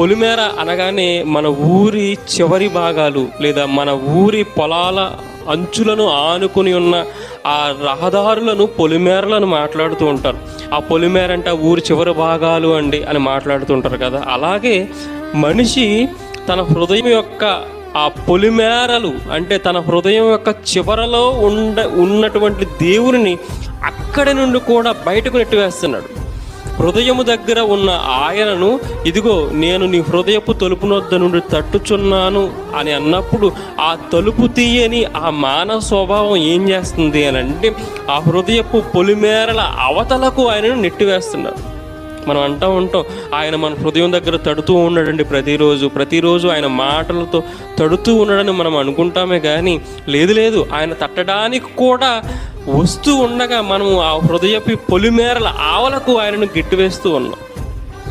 పొలిమేర అనగానే మన ఊరి చివరి భాగాలు లేదా మన ఊరి పొలాల అంచులను ఆనుకుని ఉన్న ఆ రహదారులను పొలిమేరలను మాట్లాడుతూ ఉంటారు. ఆ పొలిమేర అంటే ఆ ఊరి చివరి భాగాలు అండి అని మాట్లాడుతుంటారు కదా. అలాగే మనిషి తన హృదయం యొక్క ఆ పొలిమేరలు అంటే తన హృదయం యొక్క చివరలో ఉండ ఉన్నటువంటి దేవుడిని అక్కడి నుండి కూడా బయటకు నెట్టివేస్తున్నాడు. హృదయము దగ్గర ఉన్న ఆయనను ఇదిగో నేను నీ హృదయపు తలుపు నొద్ద నుండి తట్టుచున్నాను అని అన్నప్పుడు ఆ తలుపు తీయని ఆ మానవ స్వభావం ఏం చేస్తుంది అని అంటే ఆ హృదయపు పొలిమేరల అవతలకు ఆయనను నెట్టివేస్తున్నారు. మనం అంటూ ఉంటాం ఆయన మన హృదయం దగ్గర తడుతూ ఉన్నాడండి ప్రతిరోజు. ప్రతిరోజు ఆయన మాటలతో తడుతూ ఉన్నాడని మనం అనుకుంటామే కానీ లేదు లేదు ఆయన తట్టడానికి కూడా వస్తూ ఉండగా మనము ఆ హృదయపు పొలిమేరల ఆవలకు ఆయనను గిట్టివేస్తూ ఉన్నాం.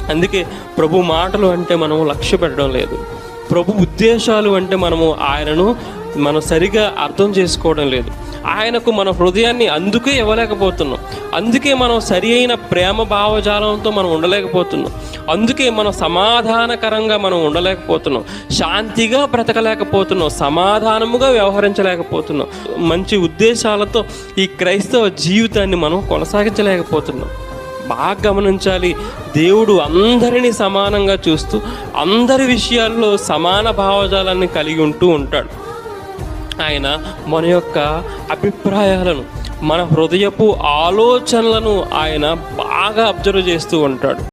అందుకే ప్రభు మాటలు అంటే మనం లక్ష్య పెట్టడం లేదు. ప్రభు ఉద్దేశాలు అంటే మనము ఆయనను మనం సరిగా అర్థం చేసుకోవడం లేదు. ఆయనకు మన హృదయాన్ని అందుకే ఇవ్వలేకపోతున్నాం. అందుకే మనం సరి అయిన ప్రేమ భావజాలంతో మనం ఉండలేకపోతున్నాం. అందుకే మనం సమాధానకరంగా మనం ఉండలేకపోతున్నాం. శాంతిగా బ్రతకలేకపోతున్నాం. సమాధానముగా వ్యవహరించలేకపోతున్నాం. మంచి ఉద్దేశాలతో ఈ క్రైస్తవ జీవితాన్ని మనం కొనసాగించలేకపోతున్నాం. బాగా గమనించాలి. దేవుడు అందరినీ సమానంగా చూస్తూ అందరి విషయాల్లో సమాన భావజాలాన్ని కలిగి ఉంటూ ఉంటాడు. ఆయన మన యొక్క అభిప్రాయాలను మన హృదయపు ఆలోచనలను ఆయన బాగా అబ్జర్వ్ చేస్తూ ఉంటాడు.